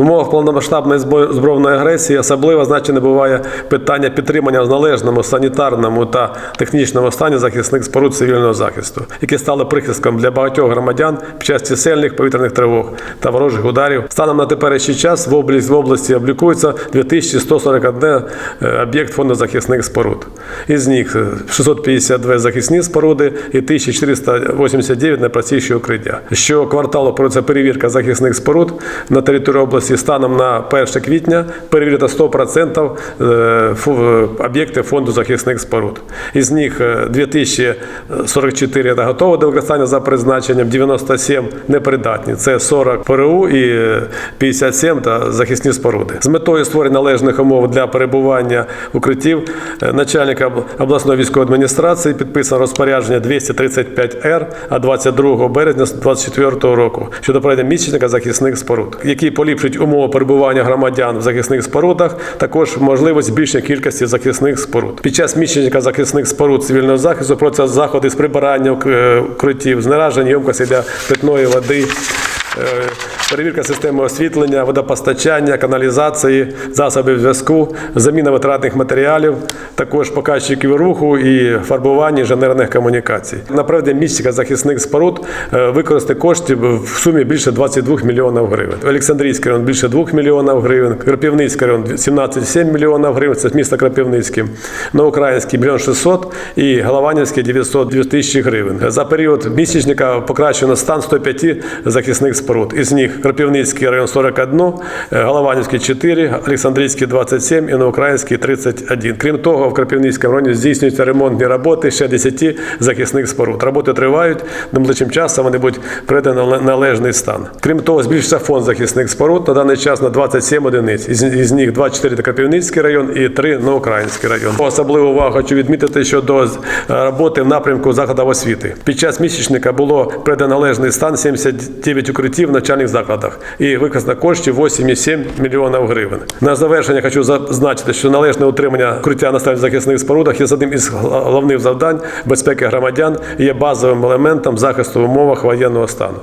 Умовах повномасштабної збройної агресії особливо значення буває питання підтримання в належному санітарному та технічному стані захисних споруд цивільного захисту, які стали прихистком для багатьох громадян під час чисельних повітряних тривог та ворожих ударів. Станом на теперішній час в області, в області облікується 2141 е, об'єкт фонду захисних споруд. Із них е, 652 захисні споруди і 1489 найпростіші укриття. Що кварталу проводиться перевірка захисних споруд на території області станом на 1 квітня перевірено 100% е, е, об'єкти фонду захисних споруд. Із них е, 2044 це готові до використання за призначенням, 97 непридатні. Це 40 ПРУ і е, 57 та захисні споруди. З метою створення належних умов для перебування укриттів е, начальника обласної військової адміністрації підписано розпорядження 235Р, а 22 березня 2024 року щодо проведення місячника захисних споруд, які поліпшують умови перебування громадян в захисних спорудах, також можливість збільшення кількості захисних споруд. Під час міщення захисних споруд цивільного захисту проводяться заходи з прибирання укр- укриттів, знераження ємкості для питної води. Е, Перевірка системи освітлення, водопостачання, каналізації, засобів зв'язку, заміна витратних матеріалів, також показчиків руху і фарбування інженерних комунікацій. На проведення захисних споруд е, використати коштів в сумі більше 22 мільйонів гривень. Олександрійський район більше 2 мільйонів гривень, Крапівницький район 17,7 мільйонів гривень, це місто Крапівницький, Новоукраїнський – мільйон 600 і Голованівський – 902 тисячі гривень. За період місячника покращено стан 105 захисних споруд. Із них Крапівницький район 41, е, Голованівський 4, Олександрійський 27 і Новоукраїнський 31. Крім того, в Крапівницькому районі здійснюються ремонтні роботи ще 10 захисних споруд. Роботи тривають, найближчим часом вони будуть приведені в належний стан. Крім того, збільшився фонд захисних споруд на даний час на 27 одиниць. Із, них 24 – це Крапівницький район і 3 – Новоукраїнський район. Особливу увагу хочу відмітити щодо е, роботи в напрямку закладів освіти. Під час місячника було приведено належний стан 79 укриттів в навчальних закладах і використано коштів 8,7 мільйонів гривень. На завершення хочу зазначити, що належне утримання укриття на захисних спорудах є одним із головних завдань безпеки громадян і є базовим елементом захисту в умовах воєнного стану.